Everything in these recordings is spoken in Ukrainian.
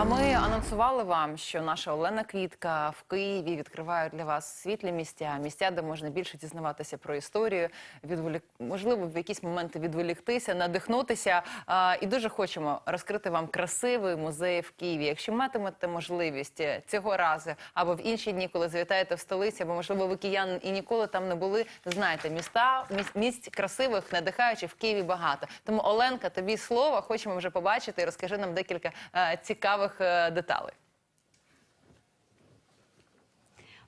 А ми анонсували вам, що наша Олена Квітка в Києві відкриває для вас світлі місця, місця, де можна більше дізнаватися про історію, відволік... можливо, в якісь моменти відволіктися, надихнутися. А, і дуже хочемо розкрити вам красивий музей в Києві. Якщо матимете можливість е, цього разу або в інші дні, коли завітаєте в столиці, або можливо ви киян і ніколи там не були, знайте міста місць, місць красивих, надихаючих в Києві багато. Тому Оленка, тобі слово, хочемо вже побачити розкажи нам декілька е, цікавих е, деталей.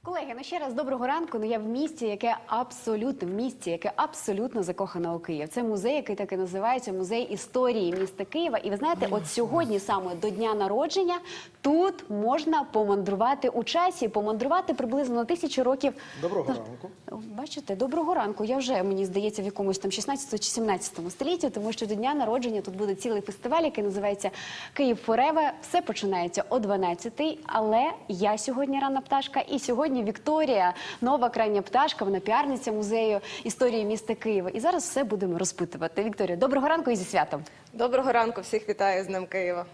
Колеги, ну ще раз доброго ранку. Ну я в місті, яке абсолютно в місті, яке абсолютно закохане у Київ. Це музей, який так і називається музей історії міста Києва. І ви знаєте, от сьогодні саме до дня народження тут можна помандрувати у часі, помандрувати приблизно на тисячу років. Доброго ранку. Бачите, доброго ранку. Я вже мені здається в якомусь там 16 чи 17 столітті, тому що до дня народження тут буде цілий фестиваль, який називається Київ Фореве. Все починається о 12-й, Але я сьогодні рана пташка, і сьогодні Вікторія, нова крайня пташка. Вона піарниця музею історії міста Києва. І зараз все будемо розпитувати. Вікторія, доброго ранку і зі святом. Доброго ранку, всіх вітаю з Днем Києва.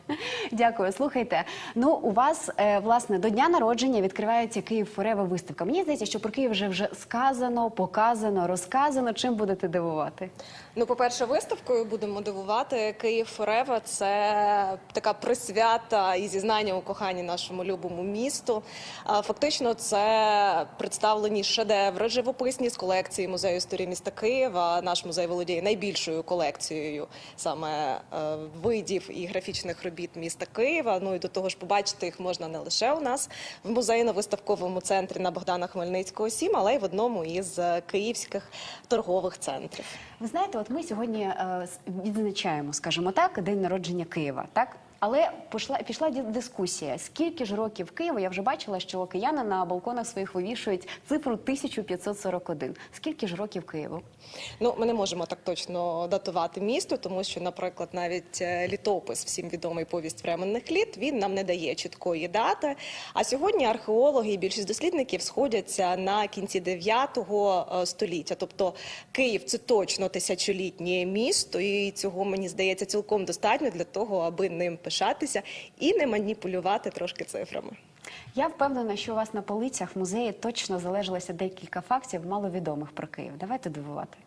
Дякую. Слухайте. Ну у вас е, власне до дня народження відкривається Київ Фореве виставка. Мені здається, що про Київ вже вже сказано, показано, розказано. Чим будете дивувати? Ну, по-перше, виставкою будемо дивувати Київ Форева. Це така присвята і зізнання у коханні нашому любому місту. Фактично, це представлені шедеври живописні з колекції музею історії міста Києва. Наш музей володіє найбільшою колекцією саме видів і графічних робіт міста Києва. Ну і до того ж, побачити їх можна не лише у нас в музейно-виставковому центрі на Богдана Хмельницького 7, але й в одному із е, київських торгових центрів. Ви знаєте, от ми сьогодні е, відзначаємо, скажімо так, день народження Києва, так? Але пішла пішла дискусія. Скільки ж років Києва? Я вже бачила, що кияни на балконах своїх вивішують цифру 1541. Скільки ж років Києву? Ну, ми не можемо так точно датувати місто, тому що, наприклад, навіть е, літопис, всім відомий повість временних літ, він нам не дає чіткої дати. А сьогодні археологи і більшість дослідників сходяться на кінці 9 століття. Тобто Київ це точно тисячолітнє місто, і цього мені здається цілком достатньо для того, аби ним пишатися і не маніпулювати трошки цифрами. Я впевнена, що у вас на полицях музеї точно залежалося декілька фактів маловідомих про Київ. Давайте дивувати.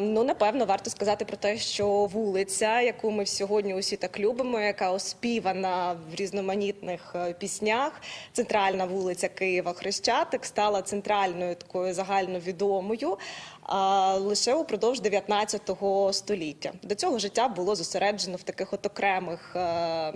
Ну, напевно, варто сказати про те, що вулиця, яку ми сьогодні усі так любимо, яка оспівана в різноманітних е, піснях, центральна вулиця Києва Хрещатик, стала центральною такою загальновідомою. Лише упродовж 19 століття до цього життя було зосереджено в таких от окремих е,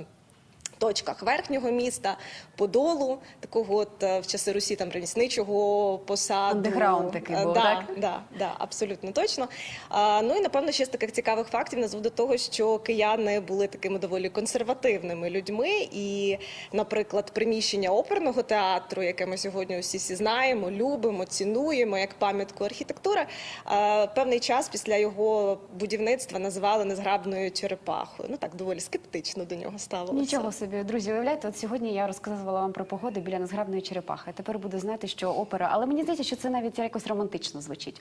точках верхнього міста, подолу, такого от е, в часи Русі там ремісничого посаду. Андеграунд такий Е, був, да, так? Да, да, абсолютно точно. А, ну і напевно ще з таких цікавих фактів назву до того, що кияни були такими доволі консервативними людьми. І, наприклад, приміщення оперного театру, яке ми сьогодні усі всі знаємо, любимо, цінуємо як пам'ятку архітектури. а, Певний час після його будівництва називали незграбною черепахою. Ну так доволі скептично до нього ставилося. Нічого собі, друзі, уявляєте, от сьогодні я розказувала вам про погоду біля незграбної черепахи. Тепер буду знати, що опера, але мені здається, що це навіть якось романтично звучить.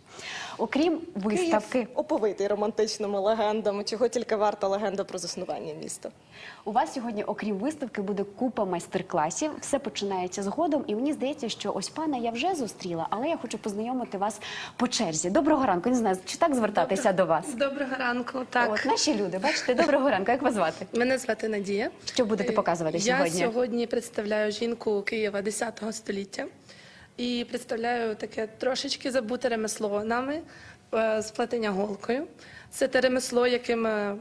Окрім виставки, Київ оповитий романтичними легендами, чого тільки варта легенда про заснування міста. у вас сьогодні, окрім виставки, буде купа майстер-класів. Все починається згодом. І мені здається, що ось пана я вже зустріла, але я хочу познайомити вас по черзі. Доброго ранку. Не знаю, чи так звертатися до вас? Доброго ранку. Так, От наші люди, бачите, доброго ранку. Як вас звати? мене звати Надія. Що будете Е, сьогодні? Я сьогодні? представляю жінку Києва 10 століття і представляю таке трошечки забуте ремесло нами сплетення з плетення голкою. Це те ремесло, яким, е,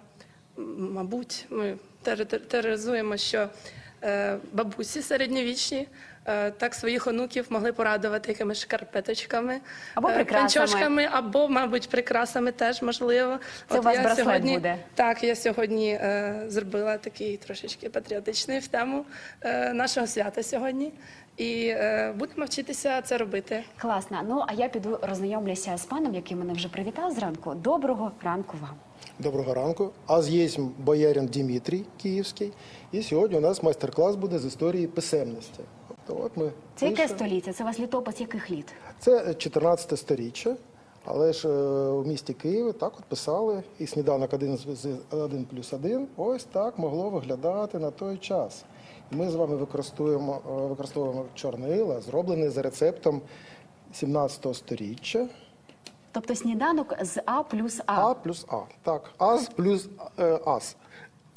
мабуть, ми тер- тер- тероризуємо, що е, бабусі середньовічні. е, Так своїх онуків могли порадувати якимись шкарпеточками, Або е, прикрасами. панчошками, або, мабуть, прикрасами теж можливо. Це у вас я браслет сьогодні, буде. Так, я сьогодні е, зробила такий трошечки патріотичний в тему е, нашого свята сьогодні. І е, будемо вчитися це робити. Класно. Ну а я піду роззнайомлюся з паном, який мене вже привітав зранку. Доброго ранку вам. Доброго ранку. Аз є боярин Дмитрій Київський. І сьогодні у нас майстер-клас буде з історії писемності. Тобто, от ми Це яке століття? Це у вас літопис яких літ? Це 14 сторіччя, але ж е, в місті Києві так от писали, і сніданок 1 з 1 плюс 1 ось так могло виглядати на той час. Ми з вами використовуємо, е, використовуємо чорнила, зроблений за рецептом 17 сторіччя. Тобто сніданок з А плюс А. А плюс А. Так, аз плюс е, ас.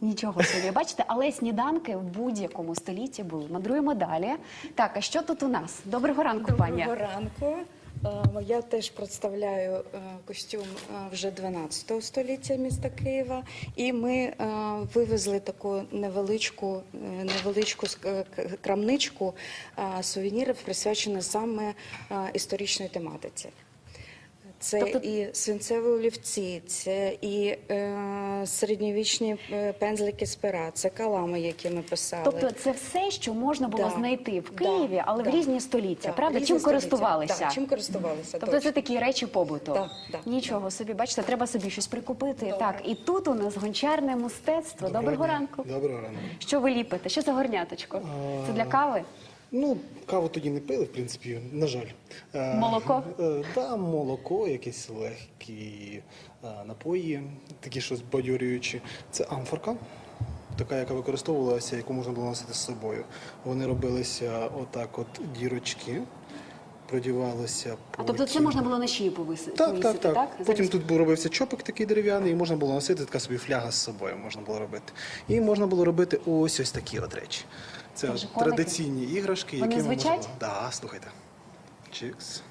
Нічого собі, бачите, але сніданки в будь-якому столітті були. Мандруємо далі. Так, а що тут у нас? Доброго ранку, пані. Доброго ранку. Е, Я теж представляю е, костюм е, вже 12 століття міста Києва, і ми е, вивезли таку невеличку, е, невеличку ск- к- крамничку е, сувенірів, присвячених саме е, історичній тематиці. Це Тобто- і свинцеві олівці, це і е, середньовічні е, пензлики з пера, це калами, які ми писали. Тобто це все, що можна було Да. знайти в Да, Києві, але да. в різні століття, Так, правда? різні Чим століття. користувалися? Так, чим користувалися, Тобто точно. це такі речі побуту. Да, да, Нічого собі, бачите, треба собі щось прикупити. Так, і тут у нас гончарне мистецтво. Доброго, ранку. Доброго ранку. Що ви ліпите? Що за горняточко? Це для кави? Ну, каву тоді не пили, в принципі, на жаль. Е, Молоко? Е, та, молоко, якісь легкі е, напої, такі щось бадьорюючі. Це амфорка, така, яка використовувалася, яку можна було носити з собою. Вони робилися отак, от дірочки, продівалося А тобто це можна було на шию повисити? Так, так, так. Потім тут був робився чопик такий дерев'яний, і можна було носити така собі фляга з собою можна було робити. І можна було робити ось ось такі от речі. Це традиційні іграшки, Вони які звучать? можемо. Да, слухайте. Чикс.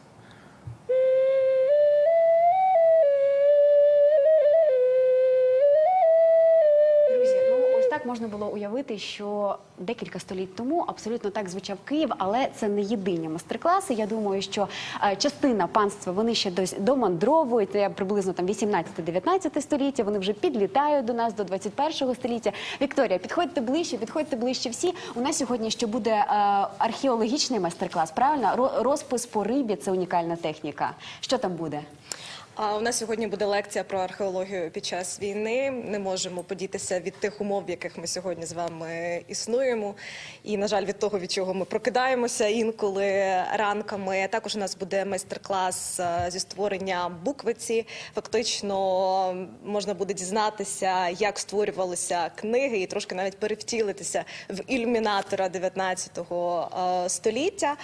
Можна було уявити, що декілька століть тому абсолютно так звучав Київ, але це не єдині майстер-класи. Я думаю, що е, частина панства вони ще дось домандровують. Приблизно там 18-19 століття. Вони вже підлітають до нас до 21 століття. Вікторія, підходьте ближче, підходьте ближче всі. У нас сьогодні ще буде е, археологічний майстер-клас. Правильно, розпис по рибі це унікальна техніка. Що там буде? А у нас сьогодні буде лекція про археологію під час війни. Не можемо подітися від тих умов, в яких ми сьогодні з вами існуємо. І, на жаль, від того, від чого ми прокидаємося інколи ранками. Також у нас буде майстер-клас е, зі створення буквиці. Фактично можна буде дізнатися, як створювалися книги, і трошки навіть перевтілитися в ілюмінатора 19 е, століття.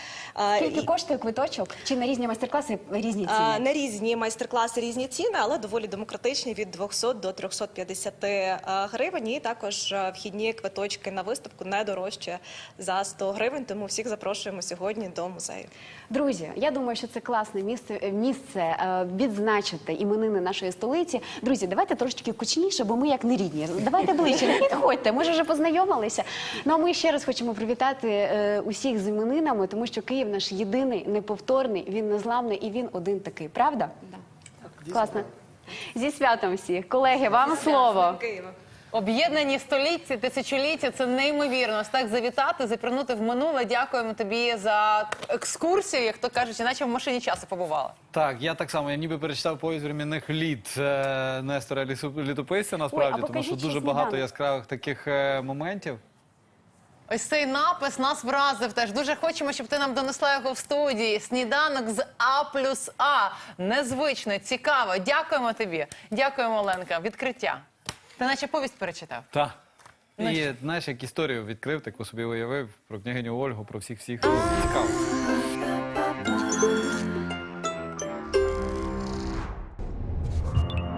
Е, Скільки коштує квиточок? Чи на різні майстер-класи різні ціни? На різні майстер-класи різні ціни, але доволі демократичні від 200 до 350 е, гривень. І також е, вхідні квиточки на виставку не дорожче за 100 гривень. Тому всіх запрошуємо сьогодні до музею. Друзі, я думаю, що це класне місце, е, місце відзначити іменини нашої столиці. Друзі, давайте трошечки кучніше, бо ми як не рідні. Давайте ближче, не підходьте. Ми ж вже познайомилися. Ну а ми ще раз хочемо привітати усіх з іменинами, тому що Київ наш єдиний, неповторний, він незламний і він один такий. Правда? Класно. Зі святом всіх. Колеги, вам слово. Об'єднані столітті, тисячоліття це неймовірно. Ось так завітати, запірнути в минуле. Дякуємо тобі за екскурсію, як то кажуть, наче в машині часу побувала. Так, я так само, я ніби перечитав повість временних літ е, Нестора Лісу- Літописця, насправді, тому покажіть що ще дуже багато сніданок. яскравих таких е, моментів. Ось цей напис нас вразив теж. Дуже хочемо, щоб ти нам донесла його в студії. Сніданок з А плюс А. Незвично, цікаво. Дякуємо тобі. Дякуємо, Оленка. Відкриття. Ти наче повість перечитав. Так. І знаєш, як історію відкрив, таку собі уявив про княгиню Ольгу, про всіх всіх. Цікаво.